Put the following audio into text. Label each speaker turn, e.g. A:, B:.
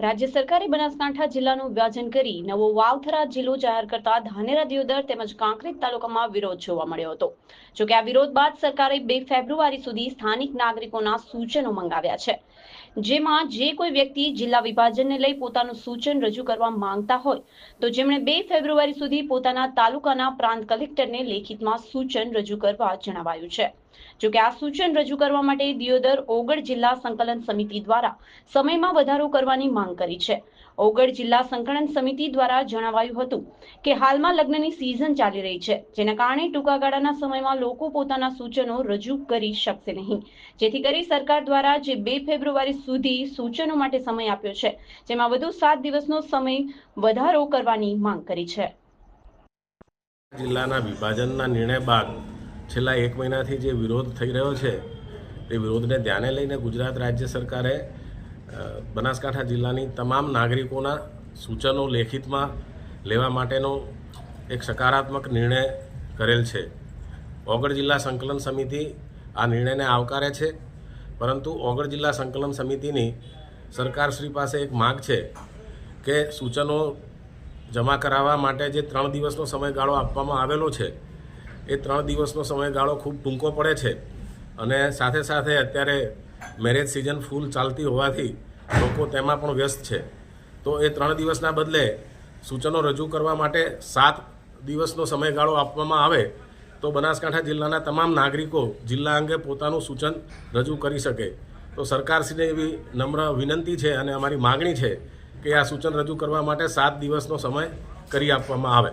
A: રાજ્ય સરકારે બનાસકાંઠા જિલ્લાનું વિભાજન કરી નવો વાવથરા જિલ્લો જાહેર કરતા ધાનેરા દિયોદર તેમજ કાંકરેજ તાલુકામાં વિરોધ જોવા મળ્યો હતો. જોકે આ વિરોધ બાદ સરકારે બે ફેબ્રુઆરી સુધી સ્થાનિક નાગરિકોના સૂચનો મંગાવ્યા છે. જેમાં જે કોઈ વ્યક્તિ જિલ્લા વિભાજનને લઈ પોતાનું સૂચન રજૂ કરવા માંગતા હોય, તો જેમણે બે ફેબ્રુઆરી સુધી પોતાના તાલુકાના પ્રાંત કલેક્ટરને લેખિતમાં સૂચન રજૂ કરવા જણાવાયું છે. જોકે આ સૂચન રજૂ કરવા માટે દિયોદર ઓગળ જિલ્લા સંકલન સમિતિ દ્વારા સમયમાં વધારો કરવાની માંગ કરી છે. ઓગળ જિલ્લા સંકલન સમિતિ દ્વારા જણાવાયું હતું કે હાલમાં લગ્નની સિઝન ચાલી રહી છે, જેના કારણે ટૂંકા ગાળાના સમયમાં લોકો પોતાના સૂચનો રજૂ કરી શકશે નહીં. જેથી કરી સરકાર દ્વારા જે બે ફેબ્રુઆરી સુધી સૂચનો માટે સમય આપ્યો છે, જેમાં વધુ સાત દિવસનો સમય વધારો કરવાની માંગ કરી છે.
B: જિલ્લાના વિભાજનના નિર્ણય બાદ છેલ્લા એક મહિનાથી જે વિરોધ થઈ રહ્યો છે, એ વિરોધને ધ્યાને લઈને ગુજરાત રાજ્ય સરકારે બનાસકાંઠા જિલ્લાની તમામ નાગરિકોના સૂચનો લેખિતમાં લેવા માટેનો એક સકારાત્મક નિર્ણય કરેલ છે. ઓગળ જિલ્લા સંકલન સમિતિ આ નિર્ણયને આવકારે છે, પરંતુ ઓગળ જિલ્લા સંકલન સમિતિની સરકારશ્રી પાસે એક માગ છે કે સૂચનો જમા કરાવવા માટે જે ત્રણ દિવસનો સમયગાળો આપવામાં આવેલો છે એ ત્રણ દિવસનો સમયગાળો ખૂબ ટૂંકો પડે છે. અને સાથે સાથે અત્યારે મેરેજ સિઝન ફૂલ ચાલતી હોવાથી લોકો તેમાં પણ વ્યસ્ત છે. તો એ ત્રણ દિવસના બદલે સૂચનો રજૂ કરવા માટે સાત દિવસનો સમયગાળો આપવામાં આવે તો બનાસકાંઠા જિલ્લાના તમામ નાગરિકો જિલ્લા અંગે પોતાનું સૂચન રજૂ કરી શકે. તો સરકારશ્રીને એવી નમ્ર વિનંતી છે અને અમારી માગણી છે કે આ સૂચન રજૂ કરવા માટે સાત દિવસનો સમય કરી આપવામાં આવે.